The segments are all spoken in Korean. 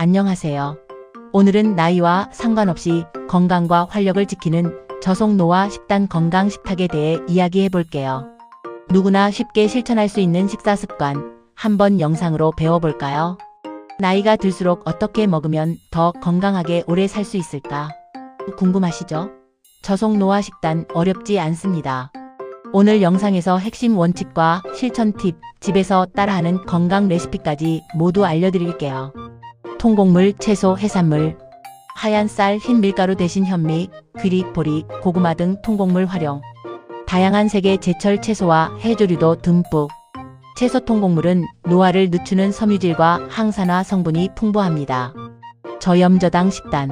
안녕하세요. 오늘은 나이와 상관없이 건강과 활력을 지키는 저속노화 식단 건강 식탁에 대해 이야기해 볼게요. 누구나 쉽게 실천할 수 있는 식사 습관 한번 영상으로 배워볼까요? 나이가 들수록 어떻게 먹으면 더 건강하게 오래 살 수 있을까? 궁금하시죠? 저속노화 식단 어렵지 않습니다. 오늘 영상에서 핵심 원칙과 실천 팁, 집에서 따라하는 건강 레시피까지 모두 알려드릴게요. 통곡물, 채소, 해산물, 하얀 쌀, 흰 밀가루 대신 현미, 귀리, 보리, 고구마 등 통곡물 활용. 다양한 색의 제철 채소와 해조류도 듬뿍. 채소 통곡물은 노화를 늦추는 섬유질과 항산화 성분이 풍부합니다. 저염저당 식단.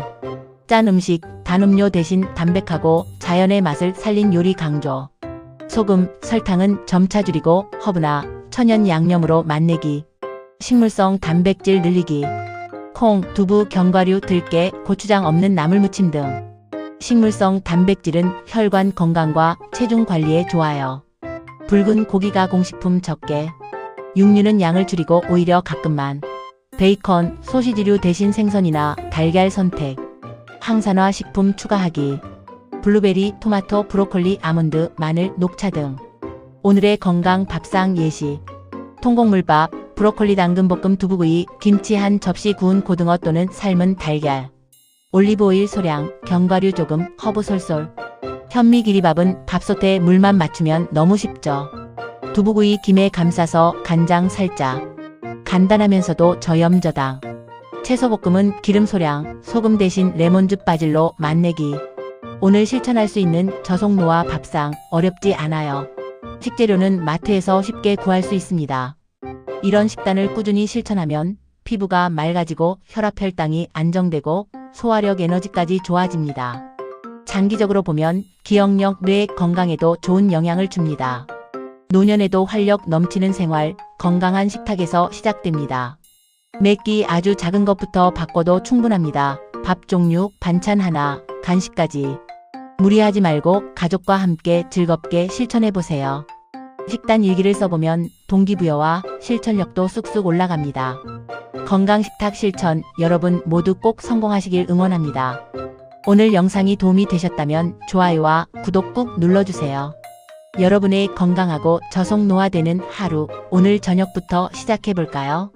짠 음식, 단 음료 대신 담백하고 자연의 맛을 살린 요리 강조. 소금, 설탕은 점차 줄이고 허브나 천연 양념으로 맛내기. 식물성 단백질 늘리기. 콩, 두부, 견과류, 들깨, 고추장 없는 나물무침 등. 식물성 단백질은 혈관 건강과 체중 관리에 좋아요. 붉은 고기가 공식품 적게. 육류는 양을 줄이고 오히려 가끔만. 베이컨, 소시지류 대신 생선이나 달걀 선택. 항산화 식품 추가하기. 블루베리, 토마토, 브로콜리, 아몬드, 마늘, 녹차 등. 오늘의 건강 밥상 예시. 통곡물밥, 브로콜리 당근 볶음 두부구이, 김치 한 접시 구운 고등어 또는 삶은 달걀. 올리브오일 소량, 견과류 조금, 허브 솔솔. 현미 기리밥은 밥솥에 물만 맞추면 너무 쉽죠. 두부구이 김에 감싸서 간장 살짝. 간단하면서도 저염저당. 채소볶음은 기름 소량, 소금 대신 레몬즙 바질로 맛내기. 오늘 실천할 수 있는 저속노화 밥상 어렵지 않아요. 식재료는 마트에서 쉽게 구할 수 있습니다. 이런 식단을 꾸준히 실천하면 피부가 맑아지고 혈압 혈당이 안정되고 소화력 에너지까지 좋아집니다. 장기적으로 보면 기억력, 뇌 건강에도 좋은 영향을 줍니다. 노년에도 활력 넘치는 생활, 건강한 식탁에서 시작됩니다. 매끼 아주 작은 것부터 바꿔도 충분합니다. 밥 종류, 반찬 하나, 간식까지. 무리하지 말고 가족과 함께 즐겁게 실천해 보세요. 식단 일기를 써보면 동기부여와 실천력도 쑥쑥 올라갑니다. 건강 식탁 실천 여러분 모두 꼭 성공하시길 응원합니다. 오늘 영상이 도움이 되셨다면 좋아요와 구독 꾹 눌러주세요. 여러분의 건강하고 저속 노화되는 하루 오늘 저녁부터 시작해 볼까요?